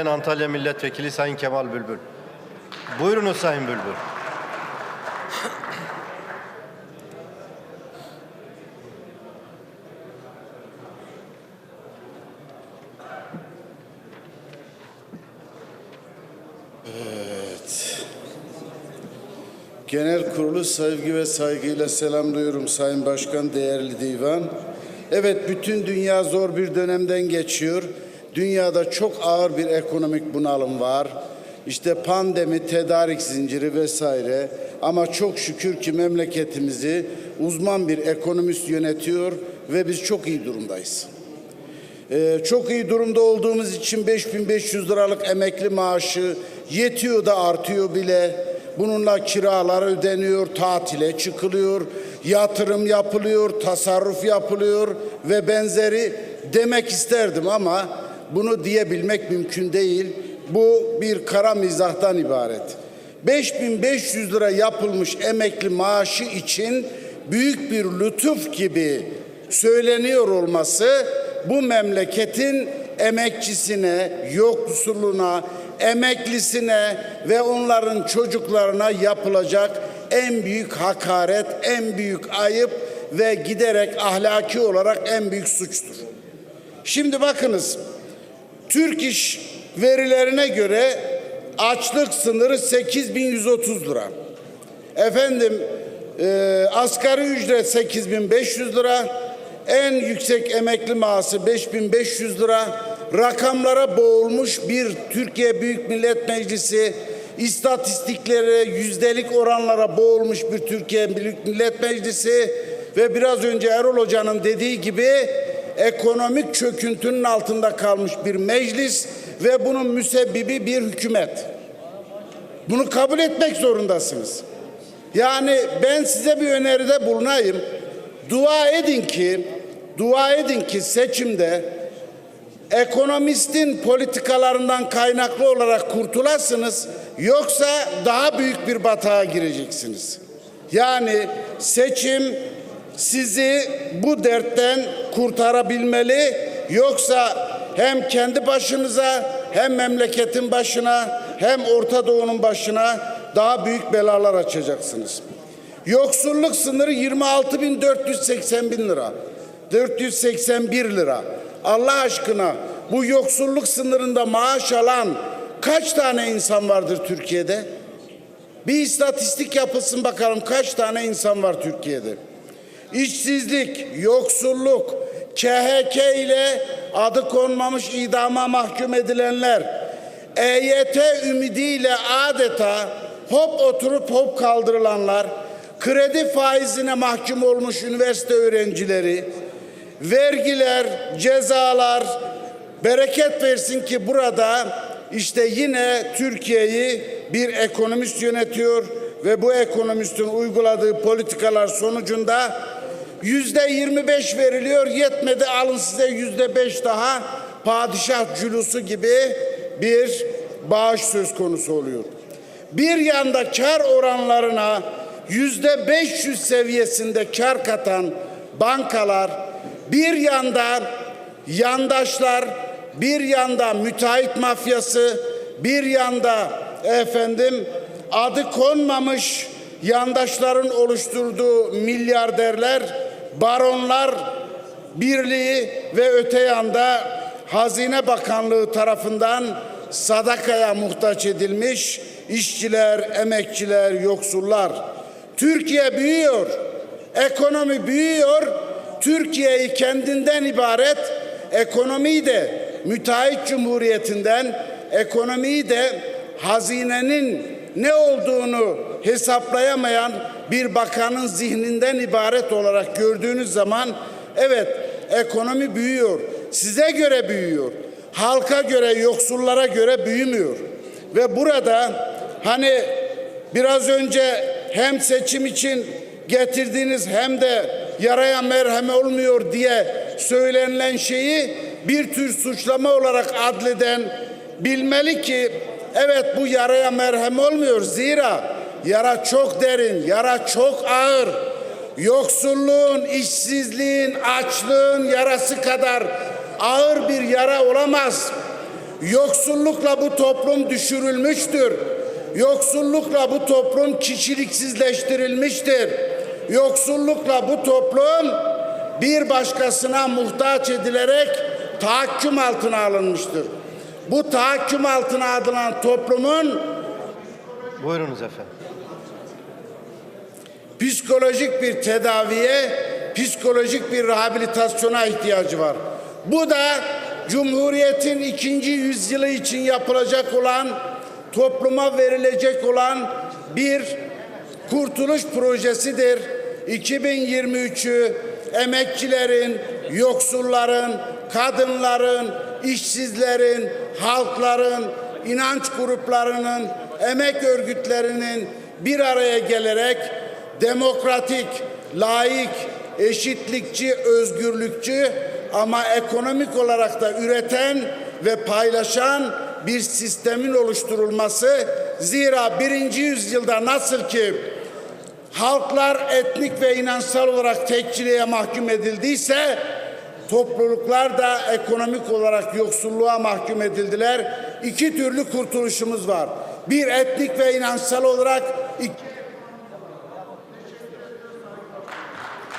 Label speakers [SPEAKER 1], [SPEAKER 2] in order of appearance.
[SPEAKER 1] Ben Antalya Milletvekili Sayın Kemal Bülbül. Buyurunuz Sayın Bülbül.
[SPEAKER 2] Genel kurulu sevgi ve saygıyla selamlıyorum Sayın Başkan, değerli divan. Evet, bütün dünya zor bir dönemden geçiyor. Dünyada çok ağır bir ekonomik bunalım var. İşte pandemi, tedarik zinciri vesaire. Ama çok şükür ki memleketimizi uzman bir ekonomist yönetiyor ve biz çok iyi durumdayız. Ee, çok iyi durumda olduğumuz için 5500 liralık emekli maaşı yetiyor da artıyor bile. Bununla kiralar ödeniyor, tatile çıkılıyor, yatırım yapılıyor, tasarruf yapılıyor ve benzeri demek isterdim ama bunu diyebilmek mümkün değil. Bu bir kara mizahtan ibaret. 5500 lira yapılmış emekli maaşı için büyük bir lütuf gibi söyleniyor olması bu memleketin emekçisine, yoksuluna, emeklisine ve onların çocuklarına yapılacak en büyük hakaret, en büyük ayıp ve giderek ahlaki olarak en büyük suçtur. Şimdi bakınız, Türk İş verilerine göre açlık sınırı 8130 lira. Efendim e, asgari ücret 8500 lira. En yüksek emekli maaşı 5500 lira. Rakamlara boğulmuş bir Türkiye Büyük Millet Meclisi istatistiklere, yüzdelik oranlara boğulmuş bir Türkiye Büyük Millet Meclisi ve biraz önce Erol Hoca'nın dediği gibi ekonomik çöküntünün altında kalmış bir meclis ve bunun müsebbibi bir hükümet. Bunu kabul etmek zorundasınız. Yani ben size bir öneride bulunayım. Dua edin ki, dua edin ki seçimde ekonomistin politikalarından kaynaklı olarak kurtulasınız. Yoksa daha büyük bir batağa gireceksiniz. Yani seçim sizi bu dertten kurtarabilmeli. Yoksa hem kendi başınıza hem memleketin başına hem Orta Doğu'nun başına daha büyük belalar açacaksınız. Yoksulluk sınırı 26.480 bin lira. 481 lira. Allah aşkına bu yoksulluk sınırında maaş alan kaç tane insan vardır Türkiye'de? Bir istatistik yapılsın bakalım kaç tane insan var Türkiye'de? İşsizlik, yoksulluk, KHK ile adı konmamış idama mahkum edilenler, EYT ümidiyle adeta hop oturup hop kaldırılanlar, kredi faizine mahkum olmuş üniversite öğrencileri, vergiler, cezalar, bereket versin ki burada işte yine Türkiye'yi bir ekonomist yönetiyor ve bu ekonomistin uyguladığı politikalar sonucunda yüzde 25 veriliyor yetmedi alın size yüzde beş daha padişah cülusu gibi bir bağış söz konusu oluyor. Bir yanda kar oranlarına yüzde 500 seviyesinde kar katan bankalar bir yanda yandaşlar bir yanda müteahhit mafyası bir yanda efendim adı konmamış yandaşların oluşturduğu milyarderler baronlar birliği ve öte yanda Hazine Bakanlığı tarafından sadakaya muhtaç edilmiş işçiler, emekçiler, yoksullar. Türkiye büyüyor, ekonomi büyüyor. Türkiye'yi kendinden ibaret ekonomiyi de müteahhit cumhuriyetinden ekonomiyi de hazinenin ne olduğunu hesaplayamayan bir bakanın zihninden ibaret olarak gördüğünüz zaman evet ekonomi büyüyor. Size göre büyüyor. Halka göre, yoksullara göre büyümüyor. Ve burada hani biraz önce hem seçim için getirdiğiniz hem de yaraya merhem olmuyor diye söylenilen şeyi bir tür suçlama olarak adleden bilmeli ki evet bu yaraya merhem olmuyor zira yara çok derin, yara çok ağır. Yoksulluğun, işsizliğin, açlığın yarası kadar ağır bir yara olamaz. Yoksullukla bu toplum düşürülmüştür. Yoksullukla bu toplum kişiliksizleştirilmiştir. Yoksullukla bu toplum bir başkasına muhtaç edilerek tahakküm altına alınmıştır. Bu tahakküm altına alınan toplumun
[SPEAKER 1] Buyurunuz efendim.
[SPEAKER 2] Psikolojik bir tedaviye, psikolojik bir rehabilitasyona ihtiyacı var. Bu da Cumhuriyet'in ikinci yüzyılı için yapılacak olan, topluma verilecek olan bir kurtuluş projesidir. 2023'ü emekçilerin, yoksulların, kadınların, işsizlerin, halkların, inanç gruplarının, emek örgütlerinin bir araya gelerek demokratik, laik, eşitlikçi, özgürlükçü ama ekonomik olarak da üreten ve paylaşan bir sistemin oluşturulması. Zira birinci yüzyılda nasıl ki halklar etnik ve inansal olarak tekçiliğe mahkum edildiyse topluluklar da ekonomik olarak yoksulluğa mahkum edildiler. İki türlü kurtuluşumuz var. Bir etnik ve inansal olarak,